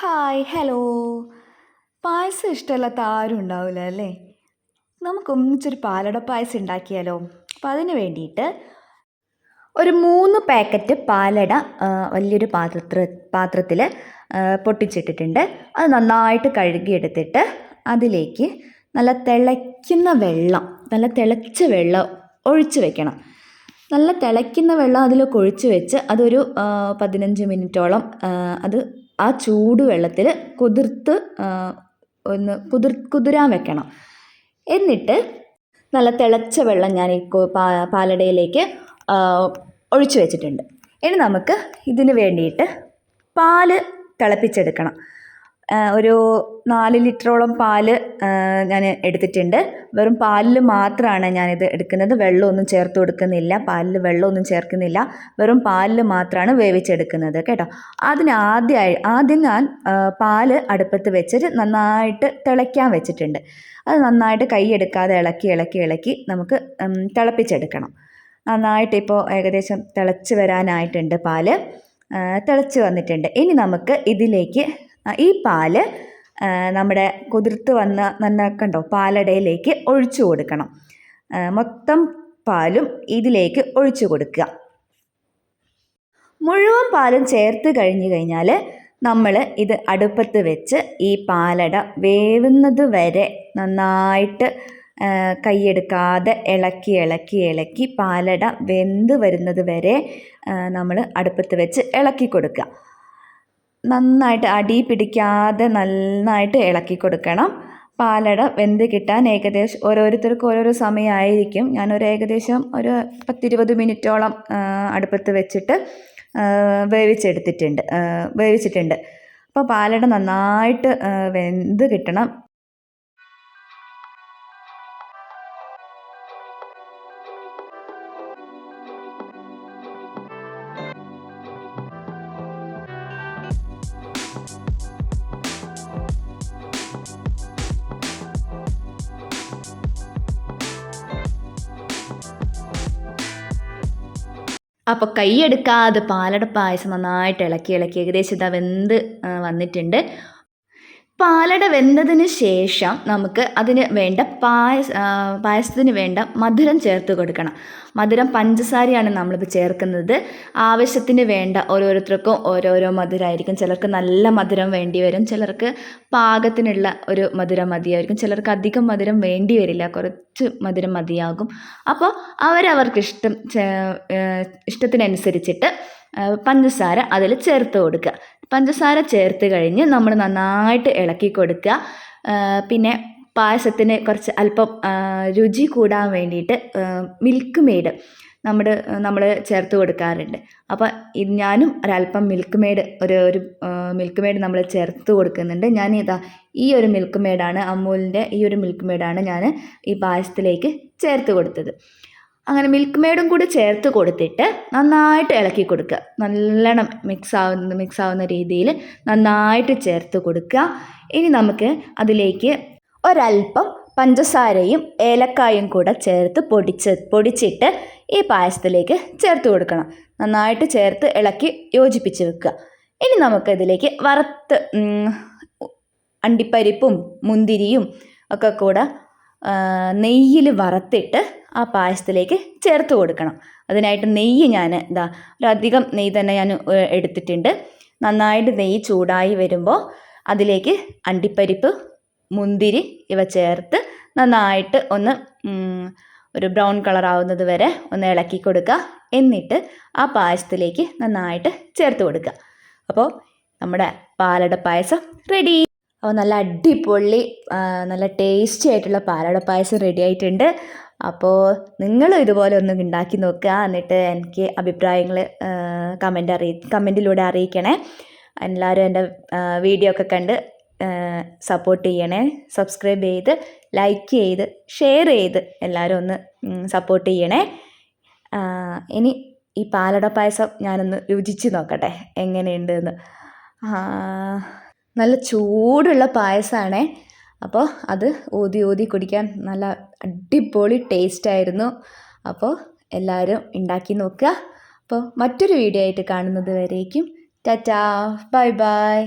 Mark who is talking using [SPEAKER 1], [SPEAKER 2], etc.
[SPEAKER 1] Hi hello. പായസം ഇഷ്ടമല്ലാത്ത ആരും ഉണ്ടാവില്ല അല്ലേ? നമുക്ക് ഒന്നിച്ചൊരു പാലട പായസം ഉണ്ടാക്കിയാലോ? അപ്പോൾ അതിന് വേണ്ടിയിട്ട് ഒരു മൂന്ന് പാക്കറ്റ് പാലട വലിയൊരു പാത്ര പാത്രത്തിൽ പൊട്ടിച്ചിട്ടിട്ടുണ്ട്. അത് നന്നായിട്ട് കഴുകിയെടുത്തിട്ട് അതിലേക്ക് നല്ല തിളയ്ക്കുന്ന വെള്ളം നല്ല തിളച്ച വെള്ളം ഒഴിച്ച് വെക്കണം. നല്ല തിളയ്ക്കുന്ന വെള്ളം അതിലൊക്കെ ഒഴിച്ച് വെച്ച് അതൊരു പതിനഞ്ച് മിനിറ്റോളം അത് ആ ചൂട് വെള്ളത്തിൽ കുതിർത്ത് ഒന്ന് കുതിർ കുതിരാൻ വെക്കണം. എന്നിട്ട് നല്ല തിളച്ച വെള്ളം ഞാൻ ഈ പാലടയിലേക്ക് ഒഴിച്ചു വെച്ചിട്ടുണ്ട്. ഇനി നമുക്ക് ഇതിന് വേണ്ടിയിട്ട് പാൽ തിളപ്പിച്ചെടുക്കണം. ഒരു നാല് ലിറ്ററോളം പാൽ ഞാൻ എടുത്തിട്ടുണ്ട്. വെറും പാലിൽ മാത്രമാണ് ഞാനിത് എടുക്കുന്നത്. വെള്ളമൊന്നും ചേർത്ത് കൊടുക്കുന്നില്ല. പാലിൽ വെള്ളമൊന്നും ചേർക്കുന്നില്ല. വെറും പാലിൽ മാത്രമാണ് വേവിച്ചെടുക്കുന്നത് കേട്ടോ. അതിന് ആദ്യമായി ആദ്യം ഞാൻ പാൽ അടുപ്പത്ത് വെച്ചിട്ട് നന്നായിട്ട് തിളയ്ക്കാൻ വെച്ചിട്ടുണ്ട്. അത് നന്നായിട്ട് കൈ എടുക്കാതെ ഇളക്കി ഇളക്കി ഇളക്കി നമുക്ക് തിളപ്പിച്ചെടുക്കണം. നന്നായിട്ട് ഇപ്പോൾ ഏകദേശം തിളച്ച് വരാനായിട്ടുണ്ട് പാൽ. തിളച്ച് വന്നിട്ടുണ്ട്. ഇനി നമുക്ക് ഇതിലേക്ക് ഈ പാൽ നമ്മുടെ കുതിർത്ത് വന്ന നല്ല കണ്ടോ പാലടയിലേക്ക് ഒഴിച്ചു കൊടുക്കണം. മൊത്തം പാലും ഇതിലേക്ക് ഒഴിച്ചു കൊടുക്കുക. മുഴുവൻ പാലും ചേർത്ത് കഴിഞ്ഞു കഴിഞ്ഞാൽ നമ്മൾ ഇത് അടുപ്പത്ത് വെച്ച് ഈ പാലട വേവുന്നത് വരെ നന്നായിട്ട് കൈയെടുക്കാതെ ഇളക്കി ഇളക്കി ഇളക്കി പാലട വെന്ത് വരുന്നത് വരെ നമ്മൾ അടുപ്പത്ത് വെച്ച് ഇളക്കി കൊടുക്കുക. നന്നായിട്ട് അടി പിടിക്കാതെ നന്നായിട്ട് ഇളക്കി കൊടുക്കണം. പാലട വെന്ത് കിട്ടാൻ ഏകദേശം ഓരോരുത്തർക്കും ഓരോരോ സമയമായിരിക്കും. ഞാനൊരു ഏകദേശം ഒരു പത്തിരുപത് മിനിറ്റോളം അടുപ്പത്ത് വെച്ചിട്ട് വേവിച്ചെടുത്തിട്ടുണ്ട് വേവിച്ചിട്ടുണ്ട്. അപ്പോൾ പാലട നന്നായിട്ട് വെന്ത് കിട്ടണം. അപ്പോൾ കൈയെടുക്കാതെ പാലട പായസം നന്നായിട്ട് ഇളക്കി ഇളക്കി. ഏകദേശം ഇതാ വെന്ത് വന്നിട്ടുണ്ട്. പാലട വെന്തതിന് ശേഷം നമുക്ക് അതിന് വേണ്ട പായസ പായസത്തിന് വേണ്ട മധുരം ചേർത്ത് കൊടുക്കണം. മധുരം പഞ്ചസാരയാണ് നമ്മളിപ്പോൾ ചേർക്കുന്നത്. ആവശ്യത്തിന് വേണ്ട ഓരോരുത്തർക്കും ഓരോരോ മധുരമായിരിക്കും ചിലർക്ക് നല്ല മധുരം വേണ്ടി വരും. ചിലർക്ക് പാകത്തിനുള്ള ഒരു മധുരം മതിയായിരിക്കും. ചിലർക്ക് അധികം മധുരം വേണ്ടി വരില്ല. കുറച്ച് മധുരം മതിയാകും. അപ്പോൾ അവരവർക്ക് ഇഷ്ടം ഇഷ്ടത്തിനനുസരിച്ചിട്ട് പഞ്ചസാര അതിൽ ചേർത്ത് കൊടുക്കുക. പഞ്ചസാര ചേർത്ത് കഴിഞ്ഞ് നമ്മൾ നന്നായിട്ട് ഇളക്കി കൊടുക്കുക. പിന്നെ പായസത്തിന് കുറച്ച് അല്പം രുചി കൂടാൻ വേണ്ടിയിട്ട് മിൽക്ക് മെയ്ഡ് നമ്മുടെ നമ്മൾ ചേർത്ത് കൊടുക്കാറുണ്ട്. അപ്പോൾ ഇത് ഞാനും ഒരല്പം മിൽക്ക് മെയ്ഡ് ഒരു ഒരു മിൽക്ക് മെയ്ഡ് നമ്മൾ ചേർത്ത് കൊടുക്കുന്നുണ്ട്. ഞാൻ ഇതാ ഈ ഒരു മിൽക്ക് മെയ്ഡാണ് അമൂലിന്റെ ഈ ഒരു മിൽക്ക് മെയ്ഡാണ് ഞാൻ ഈ പായസത്തിലേക്ക് ചേർത്ത് കൊടുത്തത്. അങ്ങനെ മിൽക്ക് മെയ്ഡും കൂടി ചേർത്ത് കൊടുത്തിട്ട് നന്നായിട്ട് ഇളക്കി കൊടുക്കുക. നല്ലോണം മിക്സ് ആവുന്ന മിക്സ് ആവുന്ന രീതിയിൽ നന്നായിട്ട് ചേർത്ത് കൊടുക്കുക. ഇനി നമുക്ക് അതിലേക്ക് ഒരല്പം പഞ്ചസാരയും ഏലക്കായും കൂടെ ചേർത്ത് പൊടിച്ച് പൊടിച്ചിട്ട് ഈ പായസത്തിലേക്ക് ചേർത്ത് കൊടുക്കണം. നന്നായിട്ട് ചേർത്ത് ഇളക്കി യോജിപ്പിച്ച് വെക്കുക. ഇനി നമുക്ക് ഇതിലേക്ക് വറുത്ത് അണ്ടിപ്പരിപ്പും മുന്തിരിയും ഒക്കെ കൂടെ നെയ്യിൽ വറുത്തിട്ട് ആ പായസത്തിലേക്ക് ചേർത്ത് കൊടുക്കണം. അതിനായിട്ട് നെയ്യ് ഞാൻ ഇതാ ഒരധികം നെയ്യ് തന്നെ ഞാൻ എടുത്തിട്ടുണ്ട്. നന്നായിട്ട് നെയ്യ് ചൂടായി വരുമ്പോൾ അതിലേക്ക് അണ്ടിപ്പരിപ്പ് മുന്തിരി ഇവ ചേർത്ത് നന്നായിട്ട് ഒന്ന് ഒരു ബ്രൗൺ കളർ ആവുന്നത് വരെ ഒന്ന് ഇളക്കി കൊടുക്കുക. എന്നിട്ട് ആ പായസത്തിലേക്ക് നന്നായിട്ട് ചേർത്ത് കൊടുക്കുക. അപ്പോൾ നമ്മുടെ പാലട പായസം റെഡി. അപ്പോൾ നല്ല അടിപൊളി നല്ല ടേസ്റ്റി ആയിട്ടുള്ള പാലട പായസം റെഡി ആയിട്ടുണ്ട്. അപ്പോൾ നിങ്ങൾ ഇതുപോലെ ഒന്ന് ഉണ്ടാക്കി നോക്കുക. എന്നിട്ട് എനിക്ക് അഭിപ്രായങ്ങൾ കമന്റ് അറിയി കമന്റിലൂടെ അറിയിക്കണേ. എല്ലാവരും എന്റെ വീഡിയോ ഒക്കെ കണ്ട് സപ്പോർട്ട് ചെയ്യണേ. സബ്സ്ക്രൈബ് ചെയ്ത് ലൈക്ക് ചെയ്ത് ഷെയർ ചെയ്ത് എല്ലാവരും ഒന്ന് സപ്പോർട്ട് ചെയ്യണേ. ഇനി ഈ പാലട പായസം ഞാനൊന്ന് രുചിച്ച് നോക്കട്ടെ. എങ്ങനെയുണ്ടെന്ന്. നല്ല ചൂടുള്ള പായസമാണേ അപ്പോൾ അത് ഊതി ഊതി കുടിക്കാൻ നല്ല അടിപൊളി ടേസ്റ്റ് ആയിരുന്നു അപ്പോൾ എല്ലാവരും ഉണ്ടാക്കി നോക്കുക അപ്പോൾ മറ്റൊരു വീഡിയോ ആയിട്ട് കാണുന്നത് വരേക്കും. ടാറ്റാ. Bye bye.